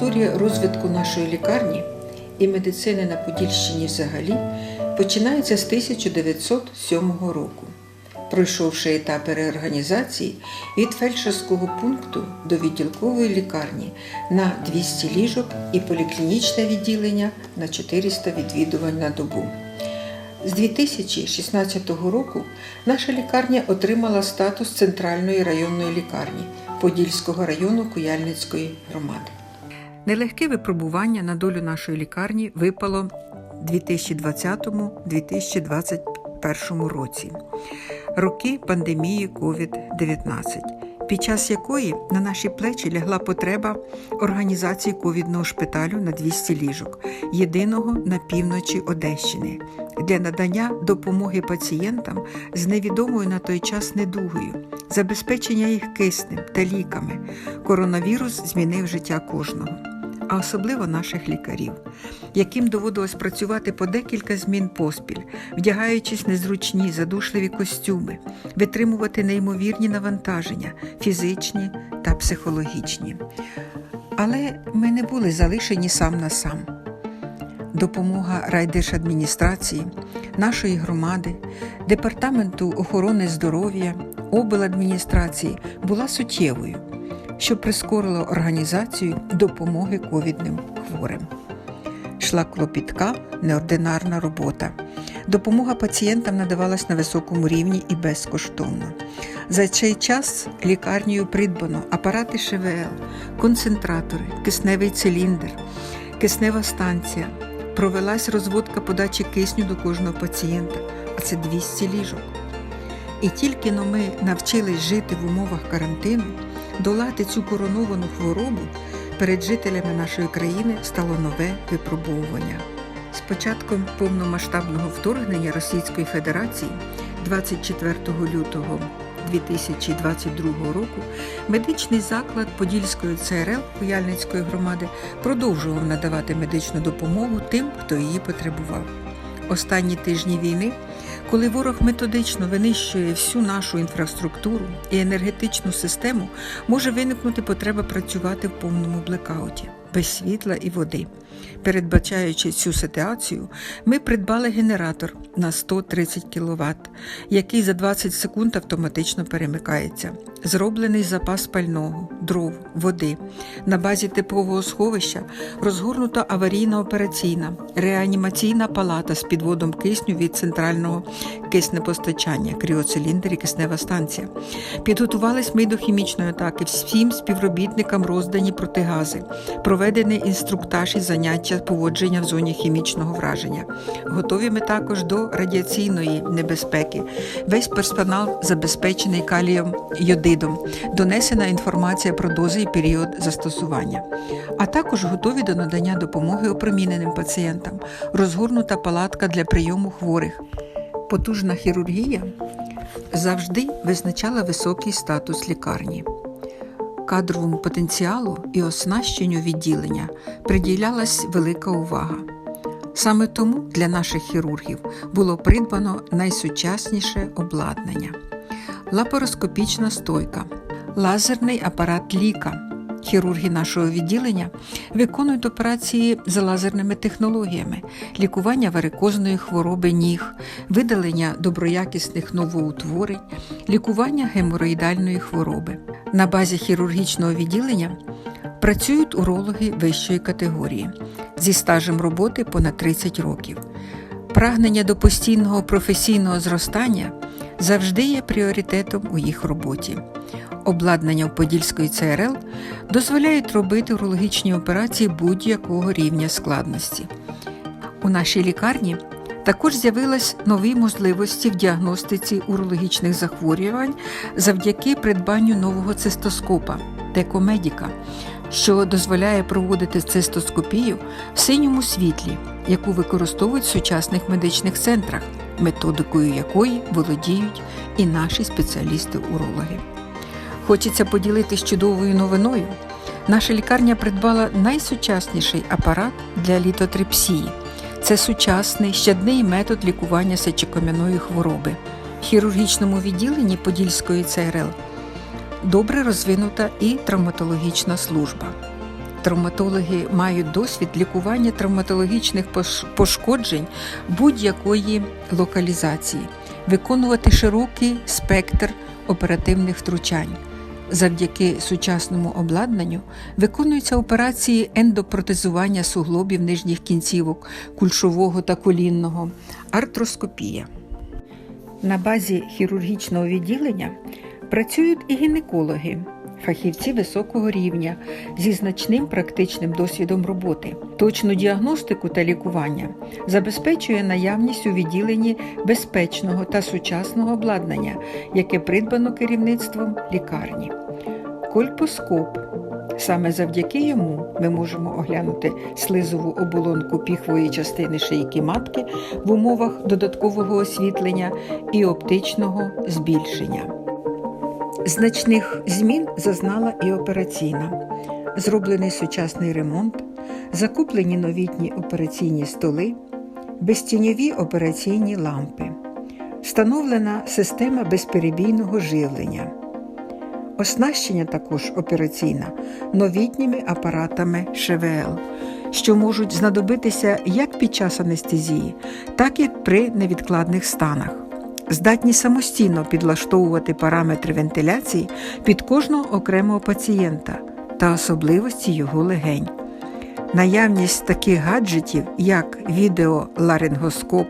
Історія розвитку нашої лікарні і медицини на Подільщині взагалі починається з 1907 року, пройшовши етапи реорганізації від фельдшерського пункту до відділкової лікарні на 200 ліжок і поліклінічне відділення на 400 відвідувань на добу. З 2016 року наша лікарня отримала статус центральної районної лікарні Подільського району Куяльницької громади. Нелегке випробування на долю нашої лікарні випало в 2020-2021 році, роки пандемії COVID-19, під час якої на наші плечі лягла потреба організації ковідного шпиталю на 200 ліжок, єдиного на півночі Одещини, для надання допомоги пацієнтам з невідомою на той час недугою, забезпечення їх киснем та ліками. Коронавірус змінив життя кожного а особливо наших лікарів, яким доводилось працювати по декілька змін поспіль, вдягаючись незручні, задушливі костюми, витримувати неймовірні навантаження, фізичні та психологічні. Але ми не були залишені сам на сам. Допомога райдержадміністрації, нашої громади, департаменту охорони здоров'я, обладміністрації була суттєвою що прискорило організацію допомоги ковідним хворим. Шла клопітка, неординарна робота. Допомога пацієнтам надавалась на високому рівні і безкоштовно. За цей час лікарнею придбано апарати ШВЛ, концентратори, кисневий циліндр, киснева станція. Провелась розводка подачі кисню до кожного пацієнта, а це 200 ліжок. І тільки но ми навчились жити в умовах карантину, долати цю короновану хворобу перед жителями нашої країни стало нове випробовування. З початком повномасштабного вторгнення Російської Федерації 24 лютого 2022 року медичний заклад Подільської ЦРЛ Куяльницької громади продовжував надавати медичну допомогу тим, хто її потребував. Останні тижні війни коли ворог методично винищує всю нашу інфраструктуру і енергетичну систему, може виникнути потреба працювати в повному блекауті без світла і води. Передбачаючи цю ситуацію, ми придбали генератор на 130 кВт, який за 20 секунд автоматично перемикається. Зроблений запас пального, дров, води. На базі типового сховища розгорнута аварійна операційна, реанімаційна палата з підводом кисню від центрального киснепостачання, кріоциліндр і киснева станція. Підготувались ми до хімічної атаки. Всім співробітникам роздані протигази, проведений інструктаж і заняття поводження в зоні хімічного враження. Готові ми також до радіаційної небезпеки. Весь персонал забезпечений калієм йодидом, донесена інформація про дози і період застосування. А також готові до надання допомоги опроміненим пацієнтам, розгорнута палатка для прийому хворих. Потужна хірургія завжди визначала високий статус лікарні. Кадровому потенціалу і оснащенню відділення приділялась велика увага. Саме тому для наших хірургів було придбано найсучасніше обладнання: лапароскопічна стойка, лазерний апарат ліка. Хірурги нашого відділення виконують операції за лазерними технологіями, лікування варикозної хвороби ніг, видалення доброякісних новоутворень, лікування геморроїдальної хвороби. На базі хірургічного відділення працюють урологи вищої категорії зі стажем роботи понад 30 років. Прагнення до постійного професійного зростання завжди є пріоритетом у їх роботі. Обладнання у Подільської ЦРЛ дозволяють робити урологічні операції будь-якого рівня складності. У нашій лікарні також з'явились нові можливості в діагностиці урологічних захворювань завдяки придбанню нового цистоскопа Текомедіка, що дозволяє проводити цистоскопію в синьому світлі, яку використовують в сучасних медичних центрах, методикою якої володіють і наші спеціалісти-урологи. Хочеться поділитися чудовою новиною. Наша лікарня придбала найсучасніший апарат для літотрипсії. Це сучасний щадний метод лікування сечокам'яної хвороби. В хірургічному відділенні Подільської ЦРЛ добре розвинута і травматологічна служба. Травматологи мають досвід лікування травматологічних пошкоджень будь-якої локалізації, виконувати широкий спектр оперативних втручань. Завдяки сучасному обладнанню виконуються операції ендопротезування суглобів нижніх кінцівок, кульшового та колінного, артроскопія. На базі хірургічного відділення працюють і гінекологи, фахівці високого рівня зі значним практичним досвідом роботи. Точну діагностику та лікування забезпечує наявність у відділенні безпечного та сучасного обладнання, яке придбано керівництвом лікарні. Кольпоскоп. Саме завдяки йому ми можемо оглянути слизову оболонку піхвої частини шийки матки в умовах додаткового освітлення і оптичного збільшення. Значних змін зазнала і операційна. Зроблений сучасний ремонт, закуплені новітні операційні столи, безтіньові операційні лампи, встановлена система безперебійного живлення. Оснащення також операційна новітніми апаратами ШВЛ, що можуть знадобитися як під час анестезії, так і при невідкладних станах. Здатні самостійно підлаштовувати параметри вентиляції під кожного окремого пацієнта та особливості його легень. Наявність таких гаджетів, як відеоларингоскоп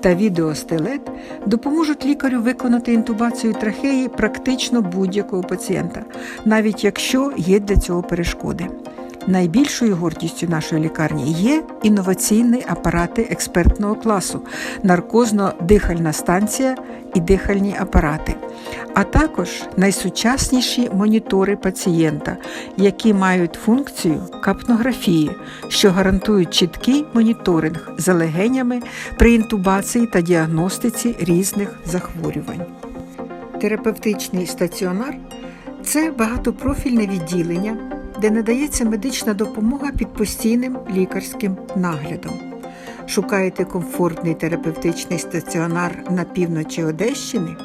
та відеостелет, допоможуть лікарю виконати інтубацію трахеї практично будь-якого пацієнта, навіть якщо є для цього перешкоди. Найбільшою гордістю нашої лікарні є інноваційні апарати експертного класу, наркозно-дихальна станція і дихальні апарати, а також найсучасніші монітори пацієнта, які мають функцію капнографії, що гарантують чіткий моніторинг за легенями при інтубації та діагностиці різних захворювань. Терапевтичний стаціонар це багатопрофільне відділення, де надається медична допомога під постійним лікарським наглядом. Шукаєте комфортний терапевтичний стаціонар на півночі Одещини?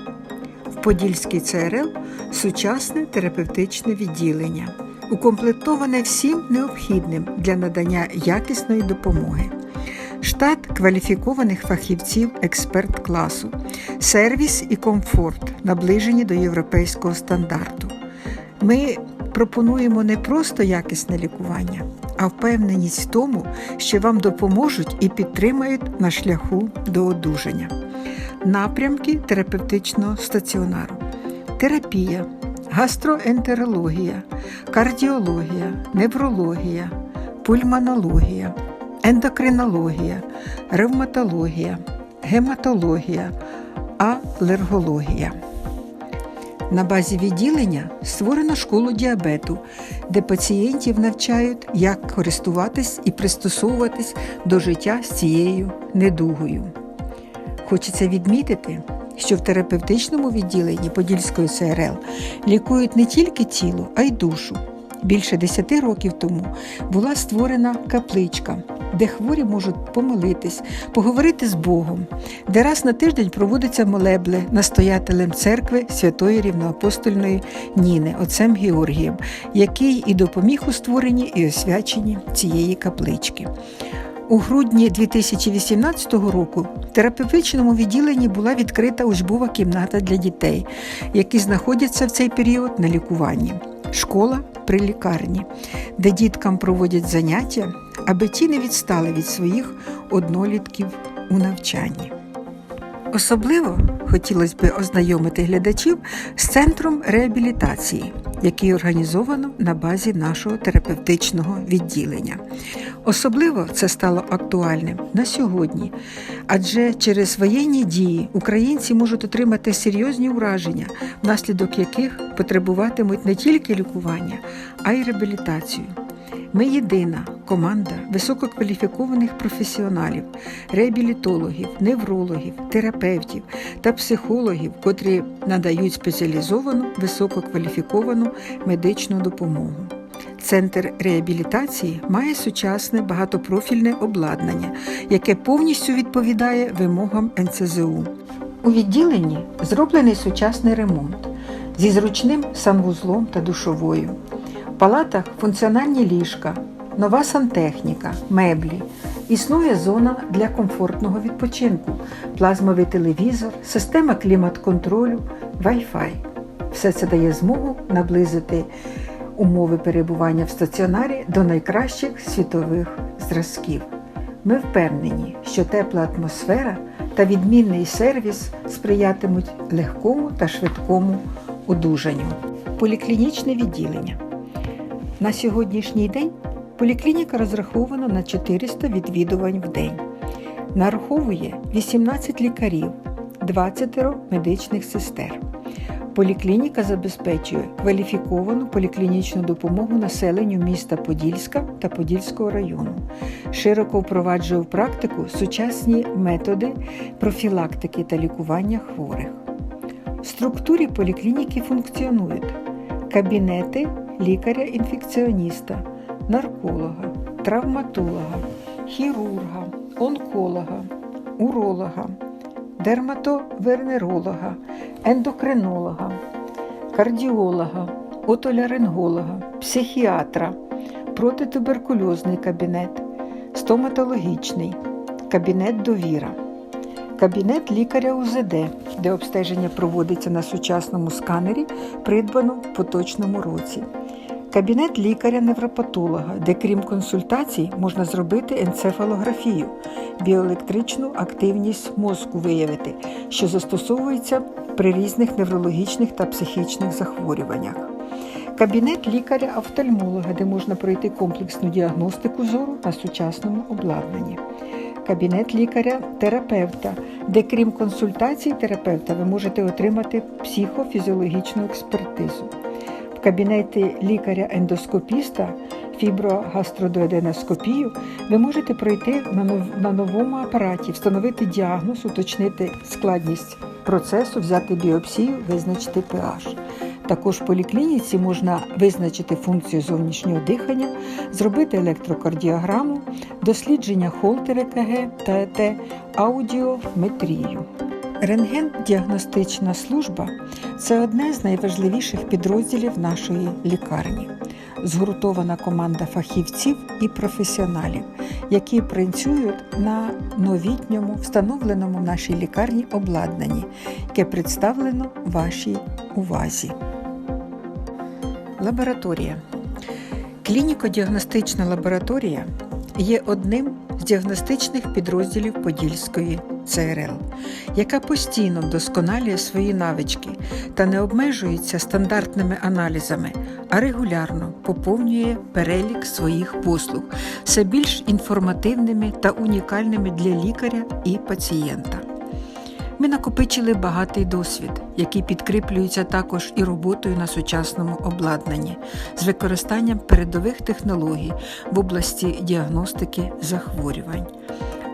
В Подільській ЦРЛ сучасне терапевтичне відділення, укомплектоване всім необхідним для надання якісної допомоги. Штат кваліфікованих фахівців експерт класу, сервіс і комфорт, наближені до європейського стандарту. Ми пропонуємо не просто якісне лікування, а впевненість в тому, що вам допоможуть і підтримають на шляху до одужання. Напрямки терапевтичного стаціонару: терапія, гастроентерологія, кардіологія, неврологія, пульмонологія, ендокринологія, ревматологія, гематологія, алергологія. На базі відділення створено школу діабету, де пацієнтів навчають, як користуватись і пристосовуватись до життя з цією недугою. Хочеться відмітити, що в терапевтичному відділенні Подільської ЦРЛ лікують не тільки тіло, а й душу. Більше 10 років тому була створена капличка, де хворі можуть помолитись, поговорити з Богом, де раз на тиждень проводиться молебли настоятелем церкви святої рівноапостольної Ніни, отцем Георгієм, який і допоміг у створенні і освяченні цієї каплички. У грудні 2018 року в терапевтичному відділенні була відкрита учбова кімната для дітей, які знаходяться в цей період на лікуванні. Школа при лікарні, де діткам проводять заняття, аби ті не відстали від своїх однолітків у навчанні. Особливо хотілося б ознайомити глядачів з центром реабілітації, який організовано на базі нашого терапевтичного відділення. Особливо це стало актуальним на сьогодні, адже через воєнні дії українці можуть отримати серйозні ураження, внаслідок яких потребуватимуть не тільки лікування, а й реабілітацію. Ми єдина команда висококваліфікованих професіоналів, реабілітологів, неврологів, терапевтів та психологів, котрі надають спеціалізовану висококваліфіковану медичну допомогу. Центр реабілітації має сучасне багатопрофільне обладнання, яке повністю відповідає вимогам НЦЗУ. У відділенні зроблений сучасний ремонт зі зручним санвузлом та душовою. В палатах функціональні ліжка, нова сантехніка, меблі. Існує зона для комфортного відпочинку, плазмовий телевізор, система клімат-контролю, Wi-Fi. Все це дає змогу наблизити умови перебування в стаціонарі до найкращих світових зразків. Ми впевнені, що тепла атмосфера та відмінний сервіс сприятимуть легкому та швидкому одужанню. Поліклінічне відділення. На сьогоднішній день поліклініка розрахована на 400 відвідувань в день. Нараховує 18 лікарів, 20 медичних сестер. Поліклініка забезпечує кваліфіковану поліклінічну допомогу населенню міста Подільська та Подільського району. Широко впроваджує в практику сучасні методи профілактики та лікування хворих. В структурі поліклініки функціонують кабінети лікаря-інфекціоніста, нарколога, травматолога, хірурга, онколога, уролога, дерматовенеролога, ендокринолога, кардіолога, отоляринголога, психіатра, протитуберкульозний кабінет, стоматологічний, кабінет довіра. Кабінет лікаря УЗД, де обстеження проводиться на сучасному сканері, придбано в поточному році. Кабінет лікаря-невропатолога, де крім консультацій можна зробити енцефалографію, біоелектричну активність мозку виявити, що застосовується при різних неврологічних та психічних захворюваннях. Кабінет лікаря-офтальмолога, де можна пройти комплексну діагностику зору на сучасному обладнанні. Кабінет лікаря-терапевта, де крім консультацій терапевта ви можете отримати психофізіологічну експертизу. Кабінеті лікаря-ендоскопіста фіброгастродоеденоскопію ви можете пройти на, новому апараті, встановити діагноз, уточнити складність процесу, взяти біопсію, визначити pH. Також в поліклініці можна визначити функцію зовнішнього дихання, зробити електрокардіограму, дослідження холтера КГ та ЕТ, аудіометрію. Рентген-діагностична служба це одне з найважливіших підрозділів нашої лікарні. Згуртована команда фахівців і професіоналів, які працюють на новітньому, встановленому в нашій лікарні обладнанні, яке представлено вашій увазі. Лабораторія. Клініко-діагностична лабораторія є одним з діагностичних підрозділів Подільської ЦРЛ, яка постійно вдосконалює свої навички та не обмежується стандартними аналізами, а регулярно поповнює перелік своїх послуг все більш інформативними та унікальними для лікаря і пацієнта. Ми накопичили багатий досвід, який підкріплюється також і роботою на сучасному обладнанні з використанням передових технологій в області діагностики захворювань.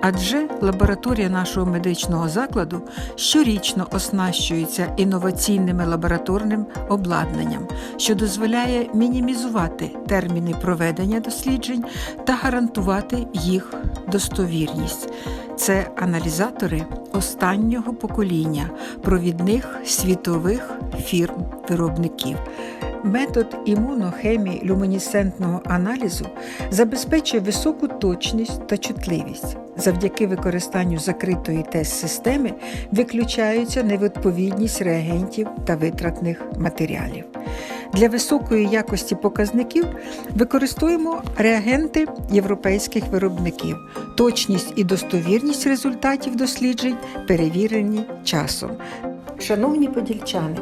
Адже лабораторія нашого медичного закладу щорічно оснащується інноваційними лабораторним обладнанням, що дозволяє мінімізувати терміни проведення досліджень та гарантувати їх достовірність. Це аналізатори останнього покоління провідних світових фірм-виробників. Метод імунохемії люмінесцентного аналізу забезпечує високу точність та чутливість. Завдяки використанню закритої тест-системи виключаються невідповідність реагентів та витратних матеріалів. Для високої якості показників використовуємо реагенти європейських виробників. Точність і достовірність результатів досліджень перевірені часом. Шановні подільчани,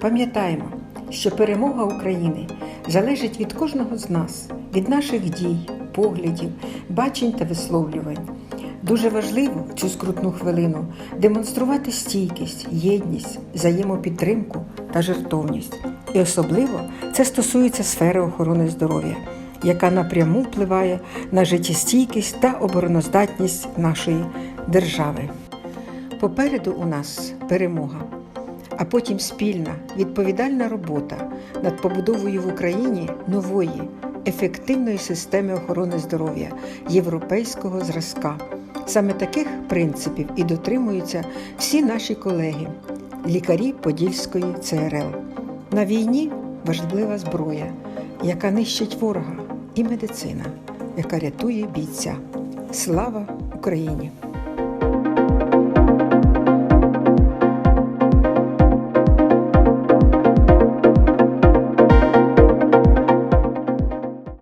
пам'ятаємо, що перемога України залежить від кожного з нас, від наших дій, поглядів, бачень та висловлювань. Дуже важливо в цю скрутну хвилину демонструвати стійкість, єдність, взаємопідтримку та жертовність. І особливо це стосується сфери охорони здоров'я, яка напряму впливає на життєстійкість та обороноздатність нашої держави. Попереду у нас перемога, а потім спільна відповідальна робота над побудовою в Україні нової ефективної системи охорони здоров'я європейського зразка. Саме таких принципів і дотримуються всі наші колеги, лікарі Подільської ЦРЛ. На війні важлива зброя, яка нищить ворога, і медицина. яка рятує бійця. Слава Україні!